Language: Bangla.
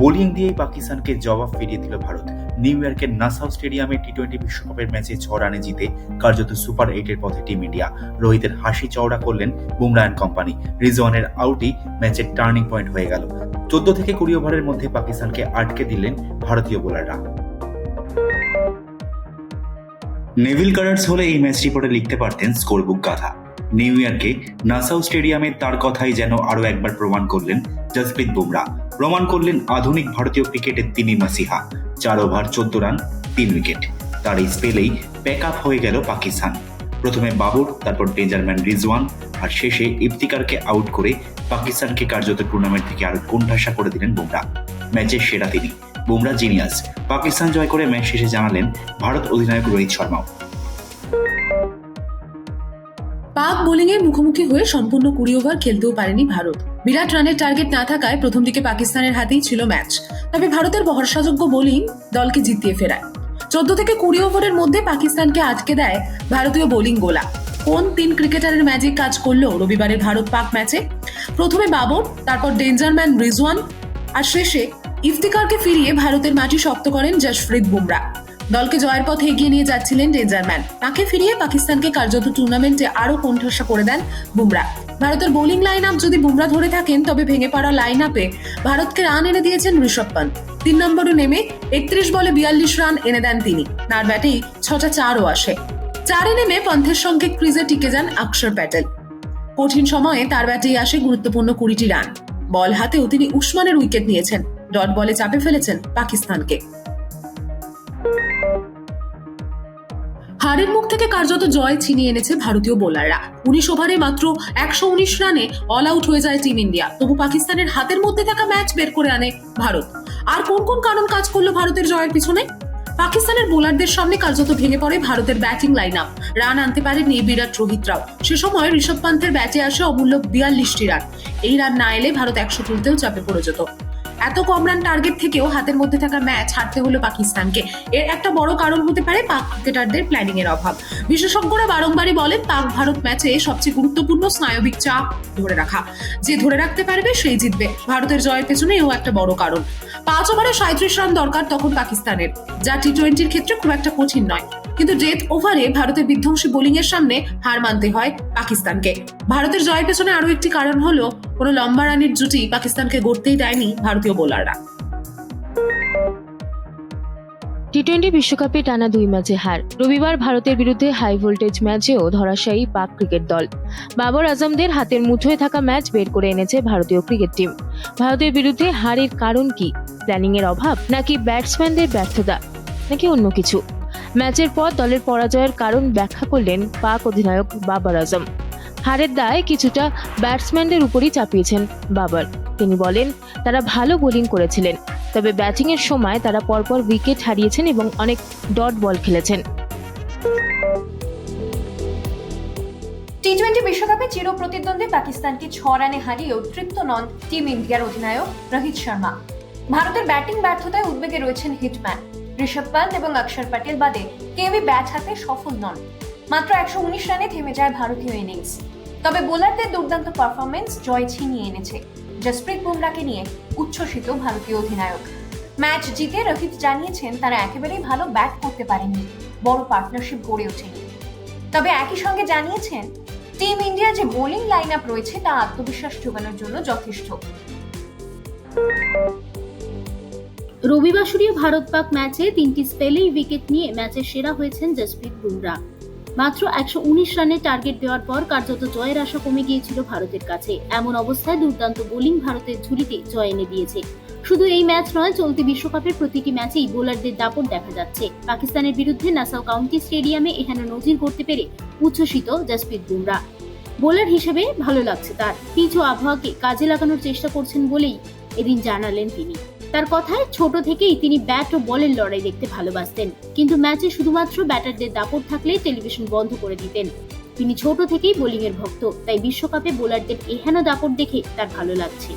বোলিং দিয়েই পাকিস্তানকে জবাব ফিরিয়ে দিল ভারত। নিউ ইয়র্কের নাসাউ স্টেডিয়ামে টি টোয়েন্টি বিশ্বকাপের ম্যাচে ছ রানে জিতে কার্যত সুপার এইটের পথে টিম ইন্ডিয়া। রোহিতের হাসি চওড়া করলেন বুমরা অ্যান্ড কোম্পানি। রিজওয়ানের আউটই ম্যাচের টার্নিং পয়েন্ট হয়ে গেল। চোদ্দ থেকে কুড়ি ওভারের মধ্যে পাকিস্তানকে আটকে দিলেন ভারতীয় বোলাররা। নেভিল কারার্স হলে এই ম্যাচ রিপোর্টে লিখতে পারতেন স্কোরবুক গাথা। নিউ ইয়র্কে নাসাউ স্টেডিয়ামে তার কথাই যেন আরও একবার প্রমাণ করলেন জসপ্রীত বুমরা প্রমাণ করলেন আধুনিক ভারতীয় ক্রিকেটের তিনি মাসিহা চার ওভার, চোদ্দ রান, তিন উইকেট। তার এই স্পেলেই প্যাক আপ হয়ে গেল পাকিস্তান। প্রথমে বাবর, তারপর ডেঞ্জারম্যান রিজওয়ান, আর শেষে ইফতিকারকে আউট করে পাকিস্তানকে কার্যত টুর্নামেন্ট থেকে আরও কোণঠাসা করে দিলেন বুমরা। ম্যাচের সেরা তিনি। বুমরা জিনিয়াস। পাকিস্তান জয় করে ম্যাচ শেষে জানালেন ভারত অধিনায়ক রোহিত শর্মাও। পাক বোলিং এর মুখোমুখি হয়ে সম্পূর্ণ কুড়ি ওভার খেলতেও পারেনি ভারত। বিরাট রানের টার্গেট না থাকায় প্রথম দিকে পাকিস্তানের হাতেই ছিল ম্যাচ। তবে ভারতের ভরসাযোগ্য বোলিং দলকে জিতিয়ে ফেরায়। চোদ্দ থেকে কুড়ি ওভারের মধ্যে পাকিস্তানকে আটকে দেয় ভারতীয় বোলিং গোলা। কোন তিন ক্রিকেটারের ম্যাজিক কাজ করল রবিবারের ভারত পাক ম্যাচে? প্রথমে বাবর, তারপর ডেঞ্জারম্যান রিজওয়ান, আর শেষে ইফতিকারকে ফিরিয়ে ভারতের মাটি শক্ত করেন জশপ্রীত বুমরা। দলকে জয়ের পথে এগিয়ে নিয়ে যাচ্ছিলেন ডেঞ্জারম্যান তাকে ফিরিয়ে পাকিস্তানকে কার্যত টুর্নামেন্টে আরও কোণঠাসা করে দেন বুমরা। ভারতের বোলিং লাইন আপ যদি বুমরা ধরে থাকেন, তবে ভেঙে পড়া লাইন আপে ভারতকে রান এনে দিয়েছেন ঋষভ পান্ত। তিন নম্বরে নেমে একত্রিশ বলে বিয়াল্লিশ রান এনে দেন তিনি। তার ব্যাটেই ছটা চারও আসে। চারে নেমে পন্থের সঙ্গে ক্রিজে টিকে যান অক্ষর প্যাটেল। কঠিন সময়ে তার ব্যাটেই আসে গুরুত্বপূর্ণ কুড়িটি রান। বল হাতেও তিনি উসমানের উইকেট নিয়েছেন। ডট বলে চাপে ফেলেছেন পাকিস্তানকে। হারের মুখ থেকে কার্যত জয় ছিনিয়ে এনেছে ভারতীয় বোলাররা। উনিশ ওভারে মাত্র একশো উনিশ রানে অল আউট হয়ে যায় টিম ইন্ডিয়া। তবু পাকিস্তানের হাতের মধ্যে থাকা ম্যাচ বের করে আনে ভারত। আর কোন কোন কারণ কাজ করল ভারতের জয়ের পিছনে? পাকিস্তানের বোলারদের সামনে কার্যত ভেঙে পড়ে ভারতের ব্যাটিং লাইন আপ রান আনতে পারেনি বিরাট রোহিতরাও সে সময় ঋষভ পান্থের ব্যাটে আসে অমূল্য বিয়াল্লিশটি রান। এই রান না এলে ভারত একশো তুলতেও চাপে পড়ে যেত। এত কম রান টার্গেট থেকেও হাতের মধ্যে থাকা ম্যাচ হারতে হলো পাকিস্তানকে। এর একটা বড় কারণ হতে পারে পাক ক্রিকেটারদের প্ল্যানিং এর অভাব। বিশেষজ্ঞরা বারংবারই বলেন, পাক ভারত ম্যাচে সবচেয়ে গুরুত্বপূর্ণ স্নায়বিক চাপ ধরে রাখা। যে ধরে রাখতে পারবে সেই জিতবে। ভারতের জয়ের পেছনে এও একটা বড় কারণ। পাঁচ ওভারে সাঁত্রিশ রান দরকার তখন পাকিস্তানের। যা টি টোয়েন্টির ক্ষেত্রে খুব একটা কঠিন নয়। কিন্তু ডেথ ওভারে ভারতের বিধ্বংসী বোলিং এর সামনে হার মানতে হয় পাকিস্তানকে। ভারতের জয়ের পেছনে আরও একটি কারণ হলো, কোনো লম্বা রানের জুটি পাকিস্তানকে গড়তেই দেয়নি ভারতীয় বোলাররা। টি টোয়েন্টি বিশ্বকাপে টানা দুই ম্যাচে হার। রবিবার ভারতের বিরুদ্ধে হাই ভোল্টেজ ম্যাচেও ধরাশায়ী পাক ক্রিকেট দল। বাবর আজমদের হাতের মুঠোয় থাকা ম্যাচ বের করে এনেছে ভারতীয় ক্রিকেট টিম। ভারতের বিরুদ্ধে হারের কারণ কি? প্ল্যানিং এর অভাব? নাকি ব্যাটসম্যানদের ব্যর্থতা? নাকি অন্য কিছু? ম্যাচের পর দলের পরাজয়ের কারণ ব্যাখ্যা করলেন পাক অধিনায়ক বাবর আজম। হারের দায় কিছুটা ব্যাটসম্যানদের উপরই চাপিয়েছেন বাবার। তিনি বলেন, তারা ভালো বোলিং করেছিলেন, তবে ব্যাটিংয়ের সময় তারা পরপর উইকেট হারিয়েছেন এবং অনেক ডট বল খেলেছেন। টি টোয়েন্টি বিশ্বকাপে পাকিস্তানকে ছ রানে হারিয়েও তৃপ্ত নন টিম ইন্ডিয়ার অধিনায়ক রোহিত শর্মা। ভারতের ব্যাটিং ব্যর্থতায় উদ্বেগে রয়েছেন হিটম্যান। ঋষভ পান্ত এবং অক্ষর প্যাটেল বাদে কেউই ব্যাট হাতে সফল নন। মাত্র একশো উনিশ রানে থেমে যায় ভারতীয় ইনিংস। তবে বোলারদের দুর্দান্ত পারফরমেন্স জয় ছিনিয়ে এনেছে জসপ্রীত বুমরাকে নিয়ে উচ্ছ্বসিত ভারতীয় অধিনায়ক। ম্যাচ জিতে রোহিত জানিয়েছেন, তারা একেবারেই ভালো ব্যাট করতে পারেননি, বড় পার্টনারশিপ গড়ে ওঠেনি। তবে একই সঙ্গে জানিয়েছেন, টিম ইন্ডিয়ার যে বোলিং লাইন আপ রয়েছে, তা আত্মবিশ্বাস যোগানোর জন্য যথেষ্ট। রবিবাসরীয় ভারত পাক ম্যাচে তিনটি স্পেলেই উইকেট নিয়ে ম্যাচের সেরা হয়েছেন জসপ্রীত বুমরা। মাত্র একশো উনিশ রানের টার্গেট দেওয়ার পর কার্যত জয়ের আশা কমে গিয়েছিল ভারতের কাছে। এমন অবস্থায় দুর্দান্ত বোলিং ভারতের ঝুলিতে জয় এনে দিয়েছে। শুধু এই ম্যাচ নয়, চলতি বিশ্বকাপের প্রতিটি ম্যাচেই বোলারদের দাপট দেখা যাচ্ছে। পাকিস্তানের বিরুদ্ধে নাসাও কাউন্টি স্টেডিয়ামে এখানে নজির করতে পেরে উচ্ছ্বসিত জসপ্রীত বুমরা। বোলার হিসেবে ভালো লাগছে তার। ও আবহাওয়াকে কাজে লাগানোর চেষ্টা করছেন বলেই এদিন জানালেন তিনি। তার কথায় ছোট থেকেই তিনি ব্যাট ও বলের লড়াই দেখতে ভালোবাসতেন। কিন্তু ম্যাচে শুধুমাত্র ব্যাটারদের দাপট থাকলে টেলিভিশন বন্ধ করে দিতেন। তিনি ছোট থেকেই বোলিংয়ের ভক্ত, তাই বিশ্বকাপে বোলারদের এহেন দাপট দেখে তার ভালো লাগছে।